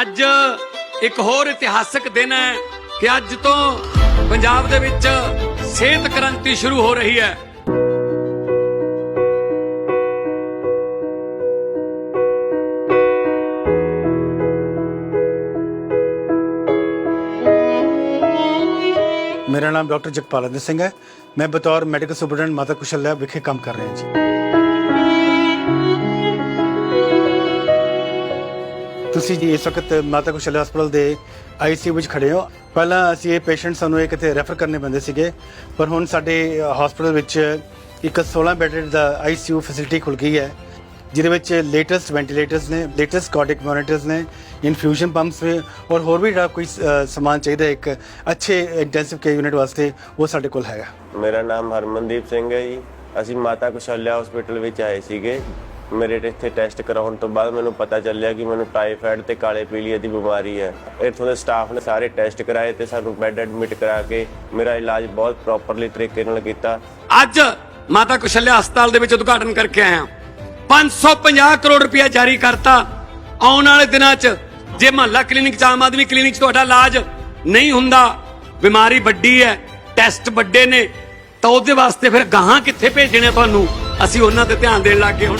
ਅੱਜ ਇੱਕ ਹੋਰ ਇਤਿਹਾਸਕ ਦਿਨ ਹੈ ਕਿ ਅੱਜ ਤੋਂ ਪੰਜਾਬ ਦੇ ਵਿੱਚ ਸਿਹਤ ਕ੍ਰਾਂਤੀ ਸ਼ੁਰੂ ਹੋ ਰਹੀ ਹੈ। ਮੇਰਾ ਨਾਮ ਡਾਕਟਰ ਜਗਪਾਲਨ ਸਿੰਘ ਹੈ। ਮੈਂ ਬਤੌਰ ਮੈਡੀਕਲ ਸੁਪਰਡੈਂਟ ਮਾਤਾ ਕੁਸ਼ਲਿਆ ਵਿਖੇ ਕੰਮ ਕਰ ਰਿਹਾ ਜੀ। ਤੁਸੀਂ ਜੀ ਇਸ ਵਕਤ ਮਾਤਾ ਕੁਸ਼ਲਿਆ ਹਸਪਤਾਲ ਦੇ ਆਈਸੀਯੂ ਵਿੱਚ ਖੜੇ ਹੋ। ਪਹਿਲਾਂ ਅਸੀਂ ਇਹ ਪੇਸ਼ੈਂਟ ਸਾਨੂੰ ਇਹ ਕਿਤੇ ਰੈਫਰ ਕਰਨੇ ਪੈਂਦੇ ਸੀਗੇ, ਪਰ ਹੁਣ ਸਾਡੇ ਹਸਪਤਾਲ ਵਿੱਚ ਇੱਕ 16 ਬੈੱਡ ਦਾ ਆਈਸੀਯੂ ਫੈਸਿਲਿਟੀ ਖੁੱਲ ਗਈ ਹੈ, ਜਿਹਦੇ ਵਿੱਚ ਲੇਟੈਸਟ ਵੈਂਟੀਲੇਟਰਸ ਨੇ ਲੇਟੈਸਟ ਕਾਰਡਿਕ ਮੋਨੀਟਰਸ ਨੇ ਇਨਫਿਊਜ਼ਨ ਪੰਪਸ ਨੇ, ਔਰ ਹੋਰ ਵੀ ਜਿਹੜਾ ਕੋਈ ਸਮਾਨ ਚਾਹੀਦਾ ਇੱਕ ਅੱਛੇ ਇੰਟੈਂਸਿਵ ਕੇਅਰ ਯੂਨਿਟ ਵਾਸਤੇ ਉਹ ਸਾਡੇ ਕੋਲ ਹੈਗਾ। ਮੇਰਾ ਨਾਮ ਹਰਮਨਦੀਪ ਸਿੰਘ ਹੈ ਜੀ। ਅਸੀਂ ਮਾਤਾ ਕੁਸ਼ਲਿਆ ਹਸਪੀਟਲ ਵਿੱਚ ਆਏ ਸੀਗੇ। ਮੇਰੇ ਇੱਥੇ ਟੈਸਟ ਕਰਾਉਣ ਤੋਂ ਬਾਅਦ ਮੈਨੂੰ ਪਤਾ ਚੱਲਿਆ ਕਿ ਮੈਨੂੰ ਟਾਈਫਾਇਡ ਤੇ ਕਾਲੇ ਪੀਲੀਏ ਦੀ ਬਿਮਾਰੀ ਹੈ। ਇੱਥੋਂ ਦੇ ਸਟਾਫ ਨੇ ਸਾਰੇ ਟੈਸਟ ਕਰਾਏ ਤੇ ਸਾਨੂੰ ਬੈੱਡ ਐਡਮਿਟ ਕਰਾ ਕੇ ਮੇਰਾ ਇਲਾਜ ਬਹੁਤ ਪ੍ਰੋਪਰਲੀ ਤਰੀਕੇ ਨਾਲ ਕੀਤਾ। ਅੱਜ ਮਾਤਾ ਕੁਸ਼ਲਿਆ ਹਸਪਤਾਲ ਦੇ ਵਿੱਚ ਉਦਘਾਟਨ ਕਰਕੇ ਆਇਆ 550 ਕਰੋੜ ਰੁਪਇਆ ਜਾਰੀ ਕਰਤਾ। ਆਉਣ ਵਾਲੇ ਦਿਨਾਂ 'ਚ ਜੇ ਮਹੱਲਾ ਕਲੀਨਿਕ ਚ ਆਮ ਆਦਮੀ ਕਲੀਨਿਕ 'ਚ ਤੁਹਾਡਾ ਇਲਾਜ ਨਹੀਂ ਹੁੰਦਾ, ਬਿਮਾਰੀ ਵੱਡੀ ਹੈ ਟੈਸਟ ਵੱਡੇ ਨੇ, ਤਾਂ ਉਹਦੇ ਵਾਸਤੇ ਫਿਰ ਗਾਹਾਂ ਕਿੱਥੇ ਭੇਜਣੇ ਤੁਹਾਨੂੰ? ਅਸੀਂ ਉਹਨਾਂ ਤੇ ਧਿਆਨ ਦੇਣ ਲੱਗੇ ਹੁਣ।